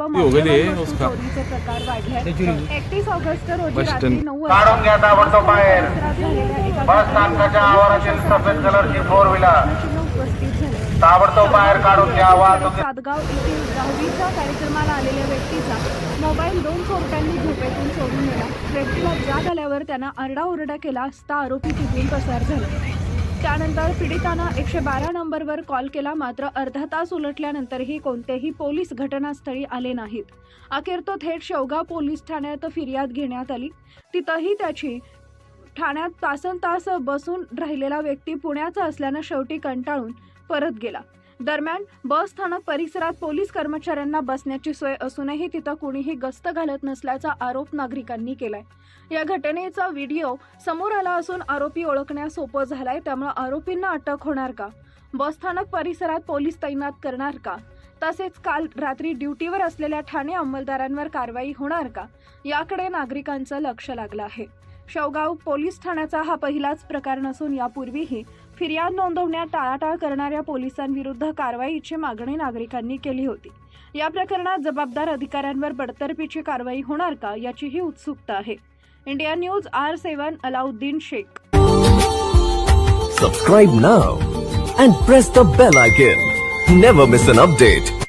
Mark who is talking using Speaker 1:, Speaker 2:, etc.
Speaker 1: व
Speaker 2: हो गए थे
Speaker 1: मौल्यवान वस्तू
Speaker 2: उसका।
Speaker 1: चोरीचे प्रकार वाढले. एकतीस ऑगस्ट रोजी
Speaker 2: Western.
Speaker 1: रात्री नऊ
Speaker 3: काढून घ्या ताबडतोब बाहेर.
Speaker 1: परिसरात झालेल्या एका
Speaker 3: बस स्थानकाच्या आवारातील सफेद कलरची फोर व्हीलर
Speaker 1: घटनेची उपस्थित झाले.
Speaker 3: ताबडतोब बाहेर काढून घ्या वाहतूक.
Speaker 1: सातगाव येथील दहावीच्या कार्यक्रमाला आलेल्या व्यक्तीचा मोबाईल दोन चोरट्यांनी झोपेतून चोरून नेला. व्यक्तीला जाग आल्यावर त्यानं आरडाओरडा केला असता आरोपी तिथून पसार झाला. त्यानंतर पीडितानं एकशे बारा नंबरवर कॉल केला मात्र अर्धा तास उलटल्यानंतरही कोणतेही पोलीस घटनास्थळी आले नाहीत. अखेर तो थेट शेवगाव पोलीस ठाण्यात फिर्याद घेण्यात आली. तिथंही त्याची ठाण्यात तासन तास बसून राहिलेला व्यक्ती पुण्याचा असल्यानं शेवटी कंटाळून परत गेला. दरम्यान बस स्थानक परिसरात पोलीस कर्मचाऱ्यांना बसण्याची सोय असूनही तिथं कुणीही गस्त घालत नसल्याचा आरोप नागरिकांनी केलाय. या घटनेचा व्हिडिओ समोर आला असून आरोपी ओळखण्यास सोपं झालाय त्यामुळे आरोपींना अटक होणार का? बस स्थानक परिसरात पोलीस तैनात करणार का? तसेच काल रात्री ड्युटीवर असलेल्या ठाणे अंमलदारांवर कारवाई होणार का? याकडे नागरिकांचं लक्ष लागलं आहे. शेवगाव पोलीस ठाण्याचा हा पहिलाच प्रकार नसून यापूर्वीही फिर्याद नोंदवण्यात टाळाटाळ करणाऱ्या पोलिसांविरुद्ध कारवाईची मागणी नागरिकांनी केली होती. या प्रकरणात जबाबदार अधिकाऱ्यांवर बडतर्फीची कारवाई होणार का याचीही उत्सुकता आहे. India news R seven Alauddin Sheikh.
Speaker 4: Subscribe now and press the bell icon never miss an update